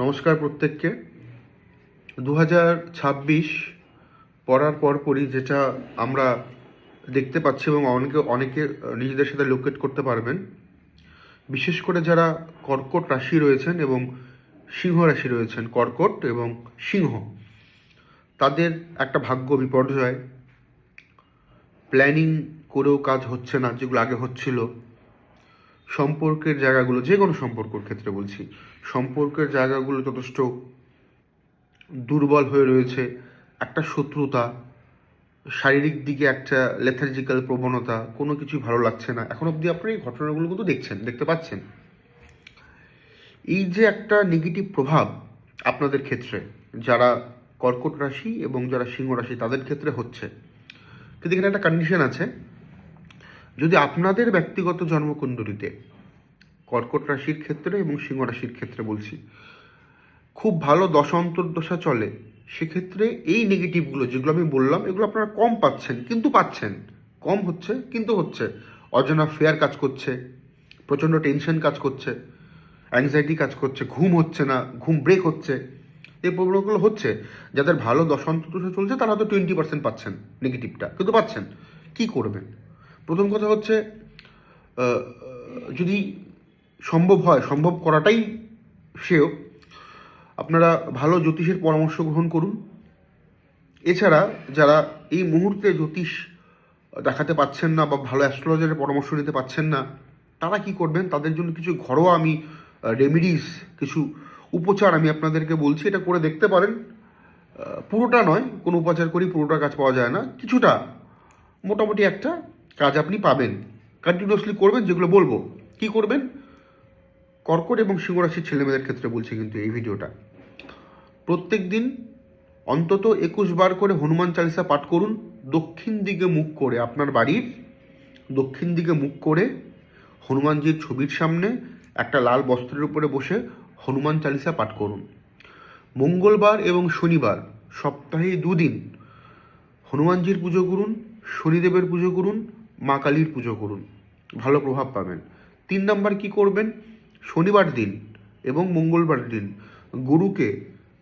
নমস্কার প্রত্যেককে। দু হাজার ছাব্বিশ পড়ার পরপরই যেটা আমরা দেখতে পাচ্ছি এবং অনেকে অনেকে নিজেদের সাথে লোকেট করতে পারবেন, বিশেষ করে যারা কর্কট রাশি রয়েছেন এবং সিংহ রাশি রয়েছেন, কর্কট এবং সিংহ, তাদের একটা ভাগ্য বিপর্যয়। প্ল্যানিং করেও কাজ হচ্ছে না, যেগুলো আগে হচ্ছিল। সম্পর্কের জায়গাগুলো, যে কোনো সম্পর্কের ক্ষেত্রে বলছি, সম্পর্কের জায়গাগুলো যথেষ্ট দুর্বল হয়ে রয়েছে, একটা শত্রুতা, শারীরিক দিকে একটা লেথার্জিক্যাল প্রবণতা, কোনো কিছু ভালো লাগছে না। এখন অবধি আপনি এই ঘটনাগুলো কিন্তু দেখছেন, দেখতে পাচ্ছেন। এই যে একটা নেগেটিভ প্রভাব আপনাদের ক্ষেত্রে, যারা কর্কট রাশি এবং যারা সিংহ রাশি, তাদের ক্ষেত্রে হচ্ছে, কিন্তু এখানে একটা কন্ডিশন আছে যদি আপনাদের ব্যক্তিগত জন্মকুণ্ডলিতে কর্কট রাশির ক্ষেত্রে এবং সিংহ রাশির ক্ষেত্রে বলছি, খুব ভালো দশ অন্তর্দশা চলে, সেক্ষেত্রে এই নেগেটিভগুলো যেগুলো আমি বললাম, এগুলো আপনারা কম পাচ্ছেন, কিন্তু পাচ্ছেন। কম হচ্ছে, কিন্তু হচ্ছে। অজানা ফেয়ার কাজ করছে, প্রচণ্ড টেনশন কাজ করছে অ্যাংজাইটি কাজ করছে, ঘুম হচ্ছে না, ঘুম ব্রেক হচ্ছে। এই প্রবণতাগুলো হচ্ছে। যাদের ভালো দশ অন্তর্দশা চলছে, তারা হয়তো টোয়েন্টি পার্সেন্ট পাচ্ছেন নেগেটিভটা কিন্তু পাচ্ছেন। কি করবেন? প্রথম কথা হচ্ছে যদি সম্ভব হয়, সম্ভব করাটাই সেও আপনারা ভালো জ্যোতিষের পরামর্শ গ্রহণ করুন। এছাড়া যারা এই মুহূর্তে জ্যোতিষ দেখাতে পাচ্ছেন না বা ভালো অ্যাস্ট্রোলজারের পরামর্শ নিতে পাচ্ছেন না, তারা কি করবেন? তাদের জন্য কিছু ঘরোয়া আমি রেমিডিস কিছু উপচার আমি আপনাদেরকে বলছি, এটা করে দেখতে পারেন। পুরোটা নয়, কোনো উপচার করি পুরোটা কাজ পাওয়া যায় না। কিছুটা, মোটামুটি একটা কাজ আপনি পাবেন। কন্টিনিউয়াসলি করবেন, যেগুলো বলব। কি করবেন? কর্কট এবং সিংহ রাশির ছেলেমেয়েদের ক্ষেত্রে বলছি কিন্তু এই ভিডিওটা। প্রত্যেক দিন অন্তত একুশ বার করে হনুমান চালিসা পাঠ করুন। দক্ষিণ দিকে মুখ করে আপনার বাড়ির দক্ষিণ দিকে মুখ করে হনুমানজির ছবির সামনে একটা লাল বস্ত্রের উপরে বসে হনুমান চালিসা পাঠ করুন। মঙ্গলবার এবং শনিবার সপ্তাহে দুদিন হনুমানজির পুজো করুন, শনিদেবের পুজো করুন মা কালীর পুজো করুন। ভালো প্রভাব পাবেন। তিন নাম্বার কি করবেন? শনিবার দিন এবং মঙ্গলবার দিন গরুকে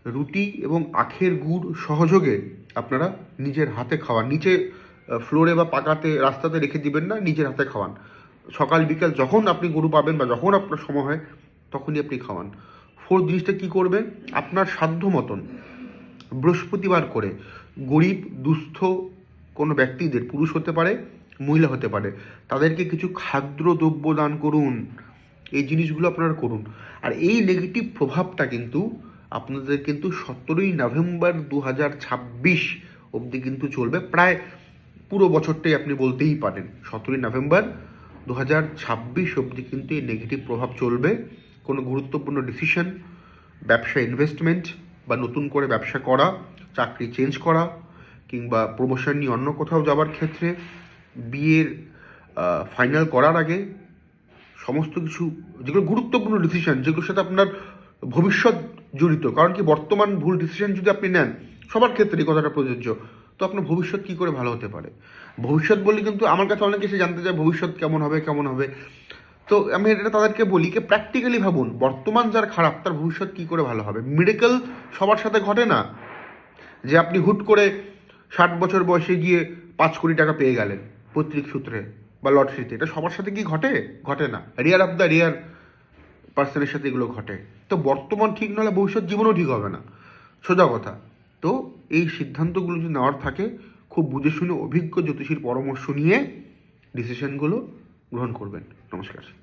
রুটি এবং আখের গুড় সহযোগে আপনারা নিজের হাতে খাওয়ান। নিচে ফ্লোরে বা পাকাতে, রাস্তাতে রেখে দিবেন না, নিজের হাতে খাওয়ান। সকাল, বিকাল যখন আপনি গরু পাবেন বা যখন আপনার সময় হয়, তখনই আপনি খাওয়ান। ফোর জিনিসটা কী করবেন আপনার সাধ্য মতন বৃহস্পতিবার করে গরিব, দুস্থ কোনো ব্যক্তিদের, পুরুষ হতে পারে মহিলা হতে পারে। তাদেরকে কিছু খাদ্য দ্রব্য দান করুন। এই জিনিসগুলো আপনারা করুন। আর এই নেগেটিভ প্রভাবটা কিন্তু আপনাদের কিন্তু সতেরোই নভেম্বর দু হাজার ছাব্বিশ অবধি কিন্তু চলবে। প্রায় পুরো বছরটাই আপনি বলতেই পারেন। সতেরোই নভেম্বর দু হাজার ছাব্বিশ অবধি কিন্তু এই নেগেটিভ প্রভাব চলবে। কোনো গুরুত্বপূর্ণ ডিসিশন ব্যবসা ইনভেস্টমেন্ট বা নতুন করে ব্যবসা করা, চাকরি চেঞ্জ করা কিংবা প্রমোশন নিয়ে অন্য কোথাও যাওয়ার ক্ষেত্রে বিয়ের ফাইনাল করার আগে সমস্ত কিছু, যেগুলো গুরুত্বপূর্ণ ডিসিশন যেগুলোর সাথে আপনার ভবিষ্যৎ জড়িত, কারণ কি বর্তমান ভুল ডিসিশন যদি আপনি নেন, সবার ক্ষেত্রে এই কথাটা প্রযোজ্য, তো আপনার ভবিষ্যৎ কী করে ভালো হতে পারে? ভবিষ্যৎ বলি কিন্তু আমার কাছে অনেকে এসে জানতে চায়, ভবিষ্যৎ কেমন হবে কেমন হবে? তো আমি এটা তাদেরকে বলি যে প্র্যাকটিক্যালি ভাবুন, বর্তমান যার খারাপ, তার ভবিষ্যৎ কী করে ভালো হবে? মেডিকেল সবার সাথে ঘটে না, যে আপনি হুট করে ষাট বছর বয়সে গিয়ে পাঁচ কোটি টাকা পেয়ে গেলেন। পৈতৃক সূত্রে বা লটারিতে এটা সবার সাথে কি ঘটে? ঘটে না। রিয়ার অফ দ্য রিয়ার পার্সনের সাথে এগুলো ঘটে। তো বর্তমান ঠিক নাহলে ভবিষ্যৎ জীবনও ঠিক হবে না। সোজা কথা। তো এই সিদ্ধান্তগুলো যদি নেওয়ার থাকে, খুব বুঝে শুনে অভিজ্ঞ জ্যোতিষীর পরামর্শ নিয়ে ডিসিশনগুলো গ্রহণ করবেন। নমস্কার।